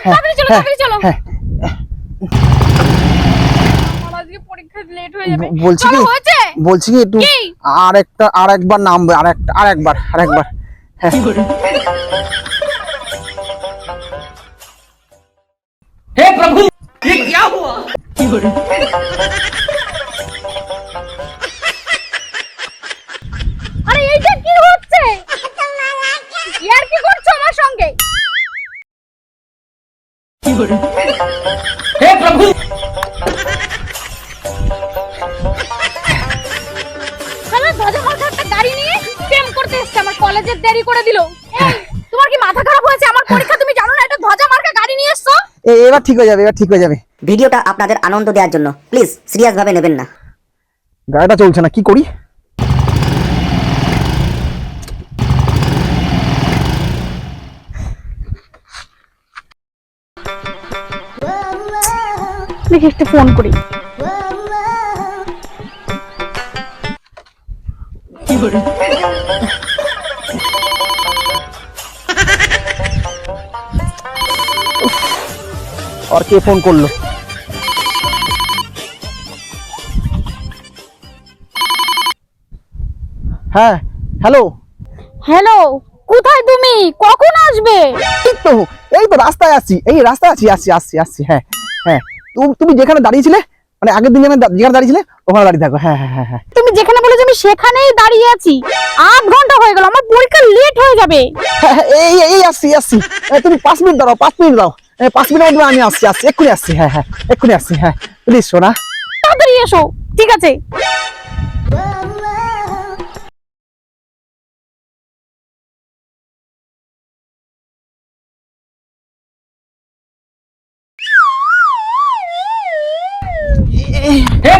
হ্যাঁ, তাড়াতাড়ি চলো হ্যাঁ, তাড়াতাড়ি চলো হ্যাঁ আমার আজকে পরীক্ষা লেট হয়ে যাবে ব- বলছি চলো, কি হয়েছে বলছি কি একটু কি? আর একটা আর একবার নামবে আর একটা আর একবার আর একবার হ্যাঁ हे प्रभु ये क्या हुआ দেরি করে দিল। তোমার কি মাথা খারাপ হয়েছে? আমার পরীক্ষা তুমি জানো না এটা ধ্বজা মার্কা গাড়ি নিয়ে এসছো? এ- এবার ঠিক হয়ে যাবে এবার ঠিক হয়ে যাবে। ভিডিওটা আপনাদের আনন্দ দেওয়ার জন্য। প্লিজ সিরিয়াস ভাবে নেবেন না। গাড়িটা চলছে না কি করি? দেখি একটু ফোন করি। আর কে ফোন করল? হ্যাঁ হ্যালো? হ্যালো কোথায় তুমি? কখন আসবে? এই তো এই তো রাস্তায় আছি এই রাস্তায় আছি আসছি আসছি আসছি হ্যাঁ হ্যাঁ। তুমি তুমি যেখানে দাঁড়িয়েছিলে? মানে আগের দিন দাঁড়িয়ে যেখানে দাঁড়িয়েছিলে ওখানে দাঁড়িয়ে থাকো। হ্যাঁ হ্যাঁ হ্যাঁ হ্যাঁ। তুমি যেখানে বলেছ আমি সেখানেই দাঁড়িয়ে আছি। আধ ঘণ্টা হয়ে গেল আমার পরীক্ষা লেট হয়ে যাবে। হ্যাঁ, হ্যাঁ, এই এই- এই আসছি আসছি। তুমি পাঁচ মিনিট দাঁড়াও পাঁচ মিনিট দাও পাঁচ মিনিট মধ্যে আমি আসছি আসছি এক্ষুনি আসছি হ্যাঁ হ্যাঁ এক্ষুনি আসছি হ্যাঁ প্লিজ সোনা। তাড়াতাড়ি এসো ঠিক আছে।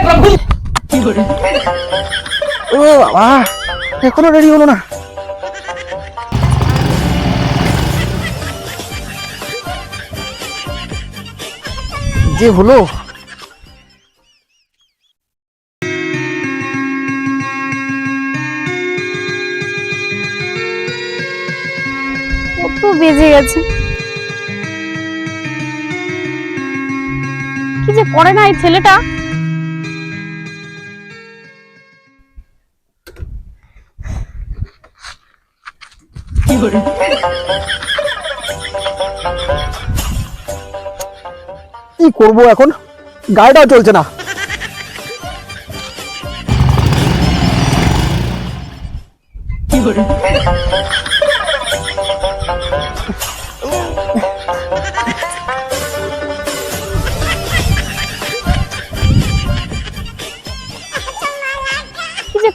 প্রভু! ও বাবা এখনও রেডি হলো না। যে হলো। কত বেজে গেছে। কি যে করে না এই ছেলেটা? কি করব এখন? গাড়িটাও চলছে না।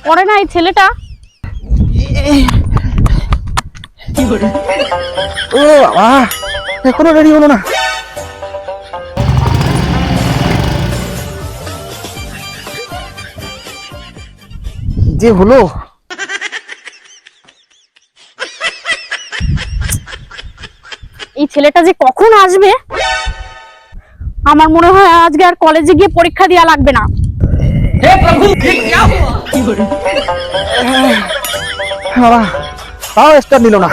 করে না এই ছেলেটা? ও বাবা এখনও রেডি হলো না। যে হলো? এই ছেলেটা যে কখন আসবে? আমার মনে হয় আজকে আর কলেজে গিয়ে পরীক্ষা দেওয়া লাগবে না। বাবা তাও স্টার নিল না।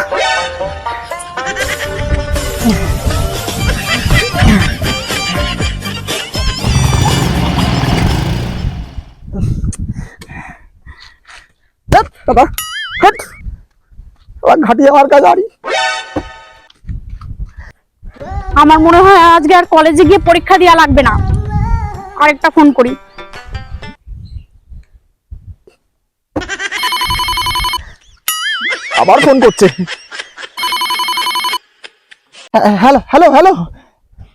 হাট! ঘাটিয়ে আমার কাছে গাড়ি আমার মনে হয় আজকে আর কলেজে গিয়ে পরীক্ষা দেওয়া লাগবে না। আরেকটা ফোন করি। আবার ফোন করছে। Hello hello hello.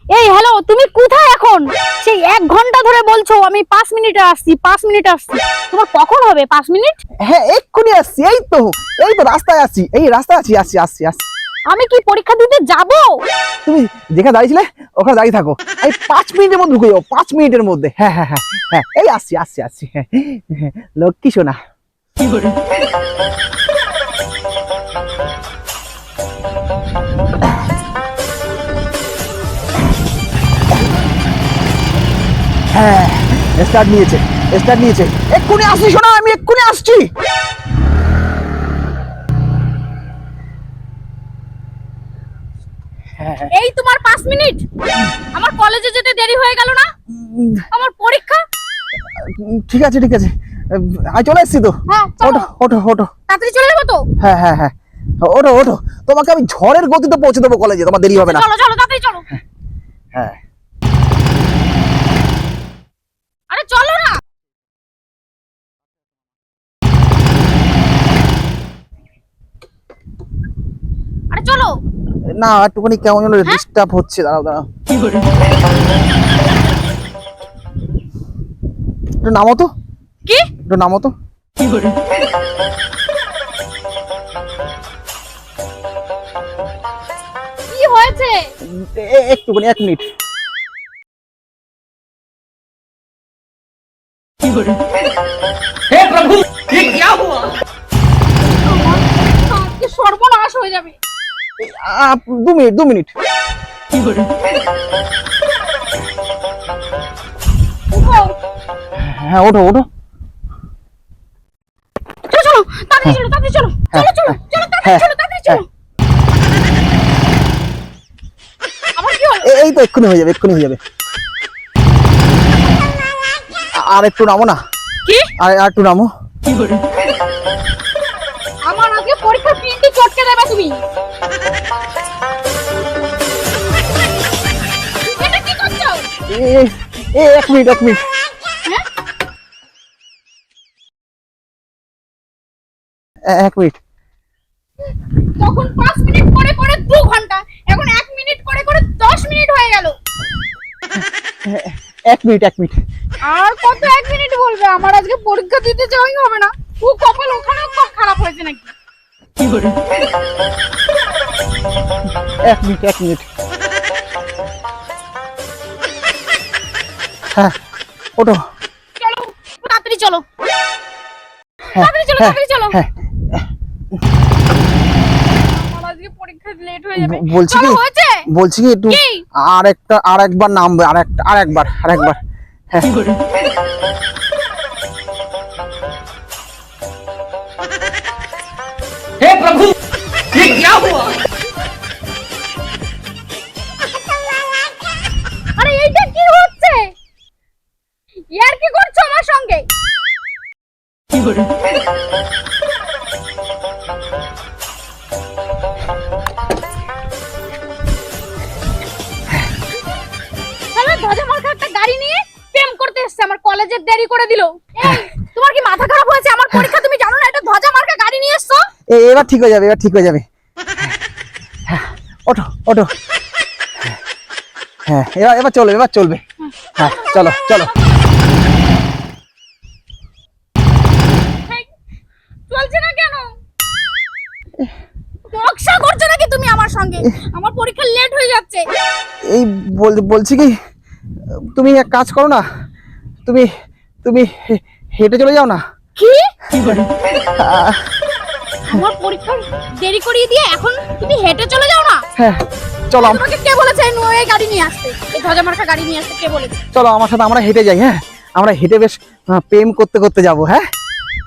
এই হ্যালো তুমি কোথায় এখন? সেই এক ঘণ্টা ধরে বলছো আমি পাঁচ মিনিটে আসছি পাঁচ মিনিটে আসছি। তোমার কখন হবে পাঁচ মিনিট? হ্যাঁ এক্ষুনি আসছি এই তো। এই তো রাস্তায় আছি এই রাস্তায় আছি আসছি আসছি আসছি। আমি কি পরীক্ষা দিতে যাব? তুমি যেখানে দাঁড়িয়েছিলে ওখানে দাঁড়িয়ে থাকো। এই পাঁচ মিনিটের মধ্যে ঢুকে যাব পাঁচ মিনিটের মধ্যে। হ্যাঁ হ্যাঁ হ্যাঁ হ্যাঁ এই আসছি আসছি আসছি হ্যাঁ হ্যাঁ, লক্ষ্মী সোনা। হ্যাঁ স্টার্ট নিয়েছে স্টার্ট নিয়েছে। এক্ষুনি আসছি শোনা আমি এক্ষুনি আসছি। হ্যাঁ হ্যাঁ এই তোমার পাঁচ মিনিট? আমার কলেজে যেতে দেরি হয়ে গেল না? আমার পরীক্ষা? ঠিক আছে ঠিক আছে। আমি চলে এসছি তো। হ্যাঁ ওঠো ওঠো ওঠো। তাড়াতাড়ি চলে যাব তো? হ্যাঁ হ্যাঁ হ্যাঁ। ওঠো ওঠো। তোমাকে আমি ঝড়ের গতিতে পৌঁছে দেবো কলেজে তোমার দেরি হবে না। চলো চলো তাড়াতাড়ি চলো হ্যাঁ আরে চলো না আরে চলো না একটুখানি কেমন যেন ডিস্টার্ব হচ্ছে দাঁড়াও দাঁড়াও একটু নামো তো কি একটু নামো তো কি হয়েছে এ- এ- একটুখানি এক মিনিট हे प्रभु ये क्या हुआ আজকে সর্বনাশ হয়ে যাবে এই, আ, দু মিনিট দু মিনিট। হ্যাঁ ওঠো ওঠো। চলো চলো তাড়াতাড়ি চলো চলো চলো চলো চলো তাড়াতাড়ি চলো তাড়াতাড়ি চলো। আবার কি হলো? এ- এই তো এক্ষুনি হয়ে যাবে এক্ষুনি হয়ে যাবে। আর একটু নামো না। কি? আর আর একটু নামো। আমার আগে প্রিন্টই চটকে দেবে তুমি। এক মিনিট এক মিনিট। হ্যাঁ? এক মিনিট। তখন পাঁচ মিনিট করে করে দু ঘণ্টা এখন এক মিনিট করে করে দশ মিনিট হয়ে গেল। এক মিনিট এক মিনিট। আর কত এক মিনিট বলবে? আমার আজকে পরীক্ষা দিতে যাওয়াই হবে না। ও কপাল ওখানেও খুব খারাপ হয়েছে নাকি? এক মিনিট এক মিনিট। হ্যাঁ চলো তাড়াতাড়ি চলো। হ্যাঁ তাড়াতাড়ি চলো হ্যাঁ, তাড়াতাড়ি চলো। হ্যাঁ। বলছি কি? বলছি কি একটু আর একটা আর একবার নামবে আর একটা আর একবার আর একবার হ্যাঁ हे प्रभु ये क्या हुआ আরে এইটা কি হচ্ছে ইয়ার কি করছো আমার সঙ্গে শালা ধ্বজা মার্কা একটা গাড়ি নিয়ে প্রেম করতে এসেছে আমার কলেজের দেরি করে দিল এই, তোমার কি মাথা খারাপ হয়েছে আমার পরীক্ষা তুমি জানো না এটা ধ্বজা মার্কা গাড়ি নিয়ে এসছো এ- এবার ঠিক হয়ে যাবে এবার ঠিক হয়ে যাবে। হ্যাঁ, ওঠো ওঠো। হ্যাঁ এবার এবার চলবে এবার চলবে। হ্যাঁ চলো চলো। চলছে না কেন? নকশা করছ নাকি তুমি আমার সঙ্গে? আমার পরীক্ষা লেট হয়ে যাচ্ছে। এই বল- বলছি কি তুমি এক কাজ করো না তুমি তুমি হেঁটে চলে যাও না। কি? আমার পরীক্ষা দেরি করিয়ে দিয়ে এখন তুমি হেঁটে চলে যাও না? হ্যাঁ চলো। আমাকে কে বলেছে এই গাড়ি নিয়ে আসতে? এই ধ্বজা মার্কা গাড়ি নিয়ে আসতে কে বলেছে? চলো আমার সাথে আমরা হেঁটে যাই হ্যাঁ? আমরা হেঁটে বেশ প্রেম করতে করতে যাব হ্যাঁ?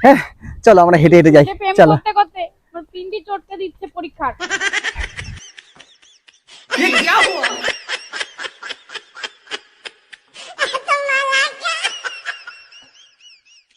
হ্যাঁ? চলো আমরা হেঁটে হেঁটে যাই চলো। করতে করতে? আমার পিন্ডি চটকে দিচ্ছে পরীক্ষার।